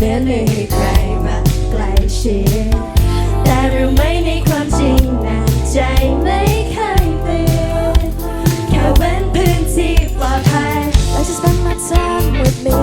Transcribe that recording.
เหมือนม่ให้ใครมาใกล้ชิดแต่รู้ไหมในความจริงนะใจไม่เคยเปลี่ยนแค่เว้นพื้นที่ปลอดภัย I just spend my time with me